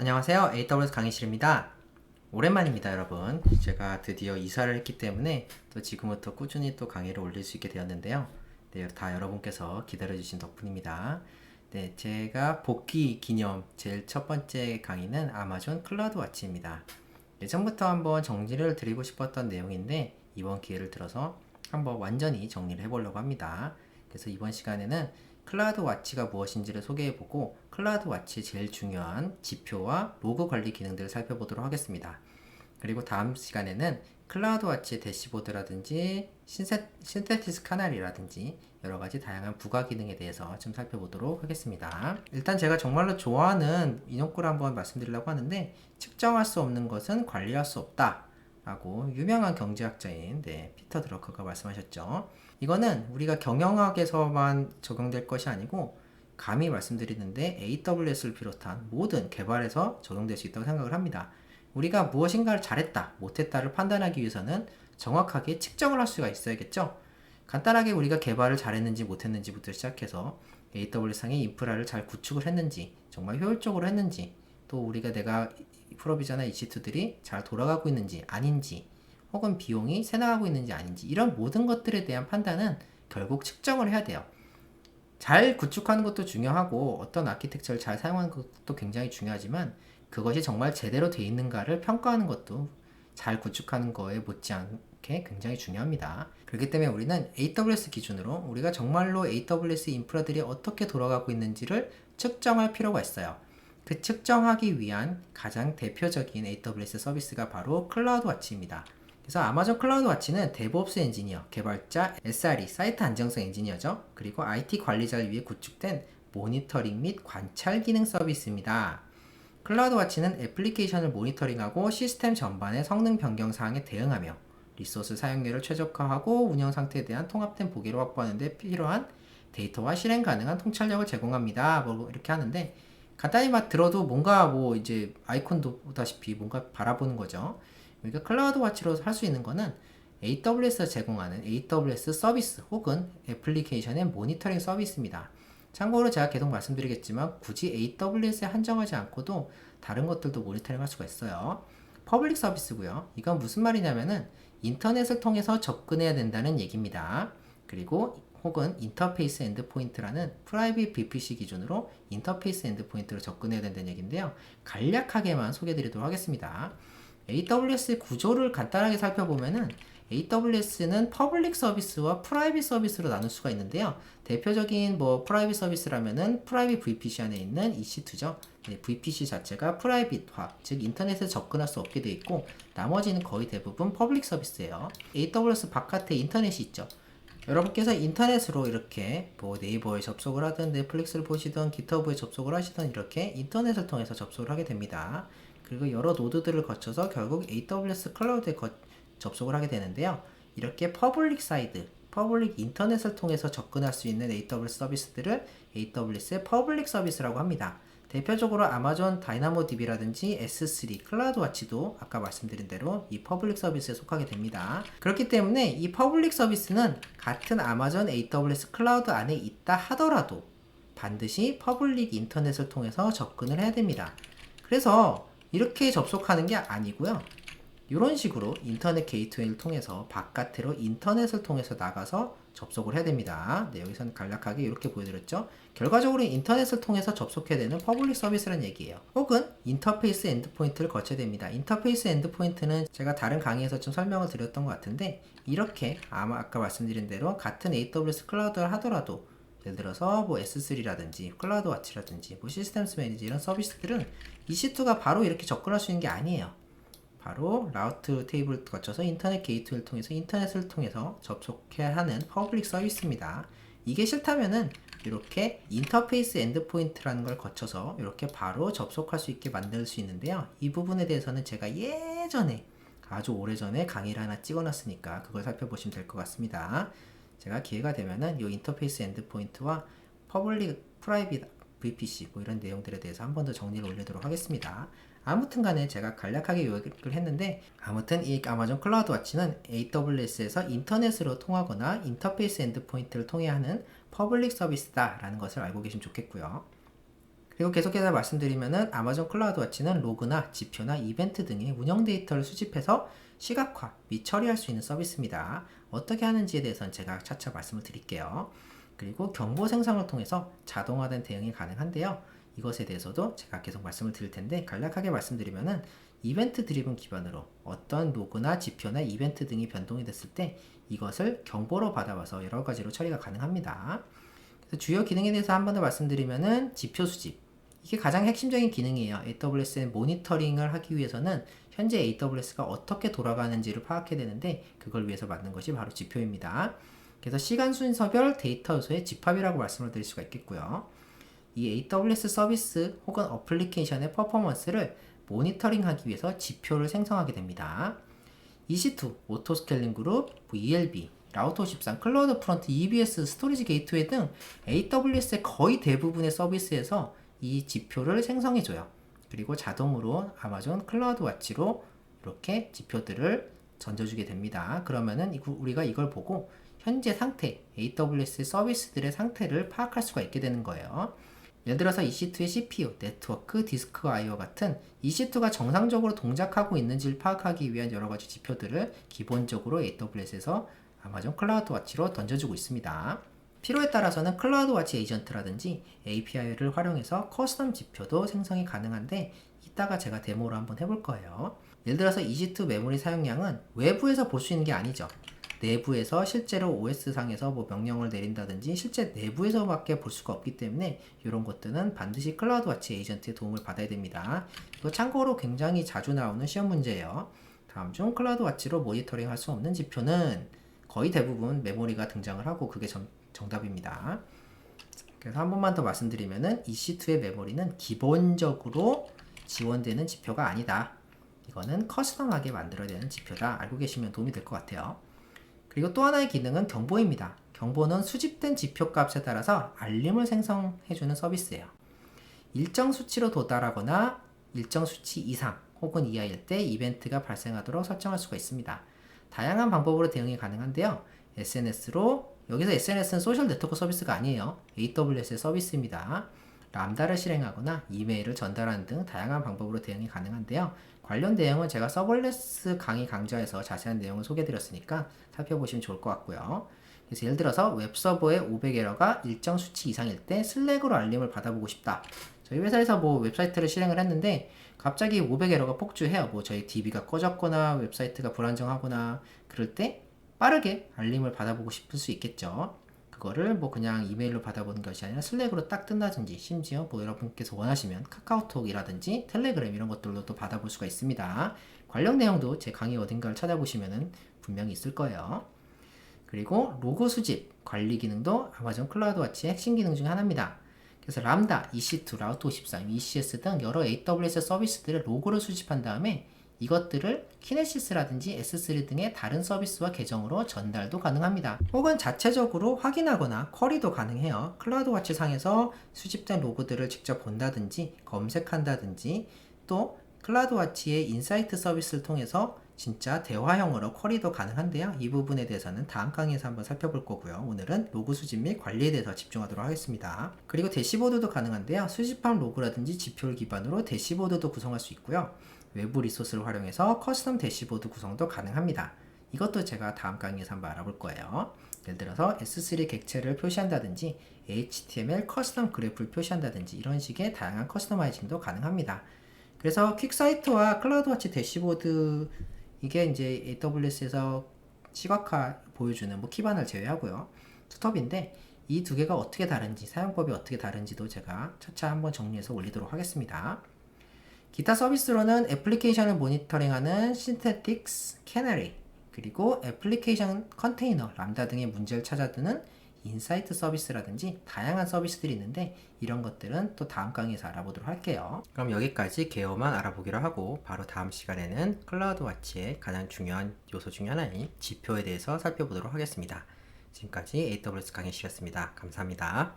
안녕하세요. AWS 강의실입니다. 오랜만입니다, 여러분. 제가 드디어 이사를 했기 때문에 또 지금부터 꾸준히 또 강의를 올릴 수 있게 되었는데요. 네, 다 여러분께서 기다려주신 덕분입니다. 네, 제가 복귀 기념 제일 첫 번째 강의는 아마존 클라우드 와치입니다. 예전부터 한번 정리를 드리고 싶었던 내용인데 이번 기회를 들어서 한번 완전히 정리를 해보려고 합니다. 그래서 이번 시간에는 클라우드 와치가 무엇인지를 소개해보고 클라우드 와치의 제일 중요한 지표와 로그 관리 기능들을 살펴보도록 하겠습니다. 그리고 다음 시간에는 클라우드 와치의 대시보드라든지 신세, 신테티스 카날이라든지 여러 가지 다양한 부가 기능에 대해서 좀 살펴보도록 하겠습니다. 일단 제가 정말로 좋아하는 인용구를 한번 말씀드리려고 하는데 측정할 수 없는 것은 관리할 수 없다. 라고 유명한 경제학자인 네, 피터 드러커가 말씀하셨죠. 이거는 우리가 경영학에서만 적용될 것이 아니고 감히 말씀드리는데 AWS를 비롯한 모든 개발에서 적용될 수 있다고 생각을 합니다. 우리가 무엇인가를 잘했다, 못했다를 판단하기 위해서는 정확하게 측정을 할 수가 있어야겠죠. 간단하게 우리가 개발을 잘했는지 못했는지부터 시작해서 AWS상의 인프라를 잘 구축을 했는지, 정말 효율적으로 했는지, 또 우리가 내가 프로비저나 EC2들이 잘 돌아가고 있는지 아닌지, 혹은 비용이 새 나가고 있는지 아닌지 이런 모든 것들에 대한 판단은 결국 측정을 해야 돼요. 잘 구축하는 것도 중요하고 어떤 아키텍처를 잘 사용하는 것도 굉장히 중요하지만 그것이 정말 제대로 돼 있는가를 평가하는 것도 잘 구축하는 거에 못지않게 굉장히 중요합니다. 그렇기 때문에 우리는 AWS 기준으로 우리가 정말로 AWS 인프라들이 어떻게 돌아가고 있는지를 측정할 필요가 있어요. 그 측정하기 위한 가장 대표적인 AWS 서비스가 바로 클라우드 와치입니다. 그래서 아마존 클라우드 와치는 데브옵스 엔지니어, 개발자, SRE, 사이트 안정성 엔지니어죠. 그리고 IT 관리자를 위해 구축된 모니터링 및 관찰 기능 서비스입니다. 클라우드 와치는 애플리케이션을 모니터링하고 시스템 전반의 성능 변경 사항에 대응하며 리소스 사용률을 최적화하고 운영 상태에 대한 통합된 보기를 확보하는 데 필요한 데이터와 실행 가능한 통찰력을 제공합니다. 뭐 이렇게 하는데 간단히 막 들어도 뭔가 뭐 이제 아이콘도 보다시피 뭔가 바라보는 거죠. 그러니까 클라우드 와치로 할 수 있는 거는 AWS가 제공하는 AWS 서비스 혹은 애플리케이션의 모니터링 서비스입니다. 참고로 제가 계속 말씀드리겠지만 굳이 AWS에 한정하지 않고도 다른 것들도 모니터링 할 수가 있어요. 퍼블릭 서비스고요. 이건 무슨 말이냐면은 인터넷을 통해서 접근해야 된다는 얘기입니다. 그리고 혹은 인터페이스 엔드포인트라는 프라이빗 VPC 기준으로 인터페이스 엔드포인트로 접근해야 된다는 얘기인데요. 간략하게만 소개드리도록 하겠습니다. AWS 구조를 간단하게 살펴보면은 AWS는 퍼블릭 서비스와 프라이빗 서비스로 나눌 수가 있는데요. 대표적인 뭐 프라이빗 서비스라면은 프라이빗 VPC 안에 있는 EC2죠. 네, VPC 자체가 프라이빗화, 즉 인터넷에 접근할 수 없게 돼 있고 나머지는 거의 대부분 퍼블릭 서비스예요. AWS 바깥에 인터넷이 있죠. 여러분께서 인터넷으로 이렇게 뭐 네이버에 접속을 하든 넷플릭스를 보시든 기터브에 접속을 하시든 이렇게 인터넷을 통해서 접속을 하게 됩니다. 그리고 여러 노드들을 거쳐서 결국 AWS 클라우드에 거, 접속을 하게 되는데요. 이렇게 퍼블릭 사이드, 퍼블릭 인터넷을 통해서 접근할 수 있는 AWS 서비스들을 AWS의 퍼블릭 서비스라고 합니다. 대표적으로 아마존 다이나모 DB라든지 S3, 클라우드 와치도 아까 말씀드린 대로 이 퍼블릭 서비스에 속하게 됩니다. 그렇기 때문에 이 퍼블릭 서비스는 같은 아마존 AWS 클라우드 안에 있다 하더라도 반드시 퍼블릭 인터넷을 통해서 접근을 해야 됩니다. 그래서 이렇게 접속하는 게 아니고요. 이런 식으로 인터넷 게이트웨이를 통해서 바깥으로 인터넷을 통해서 나가서 접속을 해야 됩니다. 네, 여기서는 간략하게 이렇게 보여드렸죠. 결과적으로 인터넷을 통해서 접속해야 되는 퍼블릭 서비스라는 얘기예요. 혹은 인터페이스 엔드포인트를 거쳐야 됩니다. 인터페이스 엔드포인트는 제가 다른 강의에서 좀 설명을 드렸던 것 같은데 이렇게 아마 아까 말씀드린 대로 같은 AWS 클라우드를 하더라도 예를 들어서 뭐 S3라든지 클라우드 와치라든지 뭐 시스템스 매니지 이런 서비스들은 EC2가 바로 이렇게 접근할 수 있는 게 아니에요. 바로 라우트 테이블을 거쳐서 인터넷 게이트를 통해서 인터넷을 통해서 접속해야 하는 퍼블릭 서비스입니다. 이게 싫다면은 이렇게 인터페이스 엔드포인트라는 걸 거쳐서 이렇게 바로 접속할 수 있게 만들 수 있는데요. 이 부분에 대해서는 제가 예전에 아주 오래전에 강의를 하나 찍어놨으니까 그걸 살펴보시면 될 것 같습니다. 제가 기회가 되면은 이 인터페이스 엔드포인트와 퍼블릭 프라이빗 VPC 뭐 이런 내용들에 대해서 한 번 더 정리를 올리도록 하겠습니다. 아무튼 간에 제가 간략하게 요약을 했는데 아무튼 이 아마존 클라우드 와치는 AWS에서 인터넷으로 통하거나 인터페이스 엔드포인트를 통해 하는 퍼블릭 서비스다라는 것을 알고 계시면 좋겠고요. 그리고 계속해서 말씀드리면은 아마존 클라우드 와치는 로그나 지표나 이벤트 등의 운영 데이터를 수집해서 시각화 및 처리할 수 있는 서비스입니다. 어떻게 하는지에 대해서는 제가 차차 말씀을 드릴게요. 그리고 경보 생성을 통해서 자동화된 대응이 가능한데요. 이것에 대해서도 제가 계속 말씀을 드릴 텐데 간략하게 말씀드리면은 이벤트 드리븐 기반으로 어떤 로그나 지표나 이벤트 등이 변동이 됐을 때 이것을 경보로 받아와서 여러 가지로 처리가 가능합니다. 그래서 주요 기능에 대해서 한 번 더 말씀드리면은 지표 수집. 이게 가장 핵심적인 기능이에요. AWS의 모니터링을 하기 위해서는 현재 AWS가 어떻게 돌아가는지를 파악해야 되는데 그걸 위해서 만든 것이 바로 지표입니다. 그래서 시간 순서별 데이터 요소의 집합이라고 말씀을 드릴 수가 있겠고요. 이 AWS 서비스 혹은 어플리케이션의 퍼포먼스를 모니터링하기 위해서 지표를 생성하게 됩니다. EC2, 오토스케일링 그룹, 뭐 ELB, 라우터 13, 클라우드 프론트, EBS, 스토리지 게이트웨이 등 AWS의 거의 대부분의 서비스에서 이 지표를 생성해 줘요. 그리고 자동으로 아마존 클라우드 와치로 이렇게 지표들을 던져주게 됩니다. 그러면은 우리가 이걸 보고 현재 상태, AWS 서비스들의 상태를 파악할 수가 있게 되는 거예요. 예를 들어서 EC2의 CPU, 네트워크, 디스크 I/O 같은 EC2가 정상적으로 동작하고 있는지를 파악하기 위한 여러 가지 지표들을 기본적으로 AWS에서 아마존 클라우드 와치로 던져주고 있습니다. 필요에 따라서는 클라우드 와치 에이전트라든지 API를 활용해서 커스텀 지표도 생성이 가능한데 이따가 제가 데모로 한번 해볼 거예요. 예를 들어서 EC2 메모리 사용량은 외부에서 볼 수 있는 게 아니죠. 내부에서 실제로 OS상에서 뭐 명령을 내린다든지 실제 내부에서밖에 볼 수가 없기 때문에 이런 것들은 반드시 클라우드 와치 에이전트의 도움을 받아야 됩니다. 이거 참고로 굉장히 자주 나오는 시험 문제예요. 다음 중 클라우드 와치로 모니터링 할 수 없는 지표는 거의 대부분 메모리가 등장을 하고 그게 정, 정답입니다. 그래서 한 번만 더 말씀드리면은 EC2의 메모리는 기본적으로 지원되는 지표가 아니다. 이거는 커스텀하게 만들어야 되는 지표다. 알고 계시면 도움이 될 것 같아요. 그리고 또 하나의 기능은 경보입니다. 경보는 수집된 지표 값에 따라서 알림을 생성해주는 서비스예요. 일정 수치로 도달하거나 일정 수치 이상 혹은 이하일 때 이벤트가 발생하도록 설정할 수가 있습니다. 다양한 방법으로 대응이 가능한데요. SNS로 여기서 SNS는 소셜 네트워크 서비스가 아니에요. AWS의 서비스입니다. 람다를 실행하거나 이메일을 전달하는 등 다양한 방법으로 대응이 가능한데요. 관련 내용은 제가 서벌레스 강의 강좌에서 자세한 내용을 소개해드렸으니까 살펴보시면 좋을 것 같고요. 그래서 예를 들어서 웹서버에 500에러가 일정 수치 이상일 때 슬랙으로 알림을 받아보고 싶다. 저희 회사에서 뭐 웹사이트를 실행을 했는데 갑자기 500에러가 폭주해요. 뭐 저희 DB가 꺼졌거나 웹사이트가 불안정하거나 그럴 때 빠르게 알림을 받아보고 싶을 수 있겠죠. 그거를 뭐 그냥 이메일로 받아보는 것이 아니라 슬랙으로 딱 뜬다든지 심지어 뭐 여러분께서 원하시면 카카오톡이라든지 텔레그램 이런 것들로 또 받아볼 수가 있습니다. 관련 내용도 제 강의 어딘가를 찾아보시면은 분명히 있을 거예요. 그리고 로고 수집 관리 기능도 아마존 클라우드 와치의 핵심 기능 중 하나입니다. 그래서 람다, EC2, 라우트 53, ECS 등 여러 AWS 서비스들의 로고를 수집한 다음에 이것들을 키네시스라든지 S3 등의 다른 서비스와 계정으로 전달도 가능합니다. 혹은 자체적으로 확인하거나 쿼리도 가능해요. 클라우드 와치 상에서 수집된 로고들을 직접 본다든지 검색한다든지 또 클라우드 와치의 인사이트 서비스를 통해서 진짜 대화형으로 쿼리도 가능한데요. 이 부분에 대해서는 다음 강의에서 한번 살펴볼 거고요. 오늘은 로그 수집 및 관리에 대해서 집중하도록 하겠습니다. 그리고 대시보드도 가능한데요. 수집한 로그라든지 지표를 기반으로 대시보드도 구성할 수 있고요. 외부 리소스를 활용해서 커스텀 대시보드 구성도 가능합니다. 이것도 제가 다음 강의에서 한번 알아볼 거예요. 예를 들어서 S3 객체를 표시한다든지 HTML 커스텀 그래프를 표시한다든지 이런 식의 다양한 커스터마이징도 가능합니다. 그래서 퀵사이트와 클라우드워치 대시보드 이게 이제 AWS에서 시각화 보여주는 뭐 키반을 제외하고요. 투톱인데 이 두 개가 어떻게 다른지 사용법이 어떻게 다른지도 제가 차차 한번 정리해서 올리도록 하겠습니다. 기타 서비스로는 애플리케이션을 모니터링하는 신테틱스, 캐너리, 그리고 애플리케이션 컨테이너, 람다 등의 문제를 찾아드는 인사이트 서비스라든지 다양한 서비스들이 있는데 이런 것들은 또 다음 강의에서 알아보도록 할게요. 그럼 여기까지 개요만 알아보기로 하고 바로 다음 시간에는 클라우드 와치의 가장 중요한 요소 중 하나인 지표에 대해서 살펴보도록 하겠습니다. 지금까지 AWS 강의실이었습니다. 감사합니다.